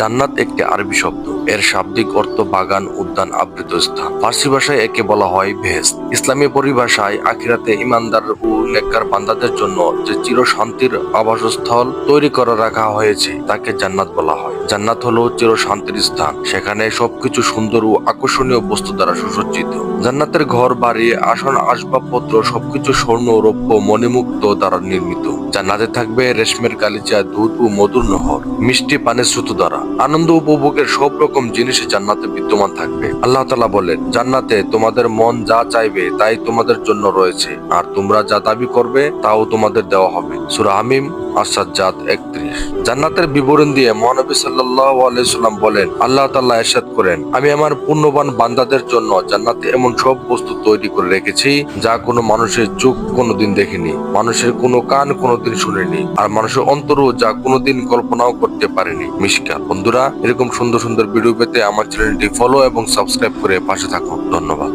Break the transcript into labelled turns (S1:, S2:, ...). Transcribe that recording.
S1: জান্নাত একটি আরবি শব্দ। এর শাব্দিক অর্থ বাগান, উদ্যান, আবৃত স্থান। ফার্সি ভাষায় একে বলা হয় ভেস্ট ইসলামী পরিভাষায় আখিরাতে ইমানদার ও নেককার বান্দাদের জন্য যে চির শান্তির আবাসস্থল তৈরি করে রাখা হয়েছে, তাকে জান্নাত বলা হয়। জান্নাত হলো চির শান্তির স্থান। সেখানে সবকিছু সুন্দর ও আকর্ষণীয় বস্তু দ্বারা সুসজ্জিত। জান্নাতের ঘর, বাড়ি, আসন, আসবাবপত্র, সবকিছু স্বর্ণ, রৌপ্য, মণিমুক্ত দ্বারা নির্মিত। জান্নাতে থাকবে রেশমের গালিচা দুধ ও মধুর নহর, মিষ্টি পানের স্রোত দ্বারা। আনন্দ উপভোগের সব রকম জিনিস জান্নাতে বিদ্যমান থাকবে। আল্লাহ তালা বলেন, জান্নাতে তোমাদের মন যা চাইবে তাই তোমাদের জন্য রয়েছে। আর তোমরা যা দাবি করবে তাও তোমাদের দেওয়া হবে। সুরা আসাদ একত্রিশ। জান্নাতের বিবরণ দিয়ে মহানবী সাল্লাহ আলাইসাল্লাম বলেন, আল্লাহ তাল্লাহ এরশাদ করেন, আমি আমার পুণ্যবান বান্দাদের জন্য জান্নাতে এমন সব বস্তু তৈরি করে রেখেছি যা কোনো মানুষের চোখ কোনোদিন দেখেনি, মানুষের কোনো কান কোনোদিন শুনেনি, আর মানুষের অন্তরও যা কোনোদিন কল্পনাও করতে পারেনি। মিশকা বন্ধুরা, এরকম সুন্দর সুন্দর ভিডিও পেতে আমার চ্যানেলটি ফলো এবং সাবস্ক্রাইব করে পাশে থাকুন। ধন্যবাদ।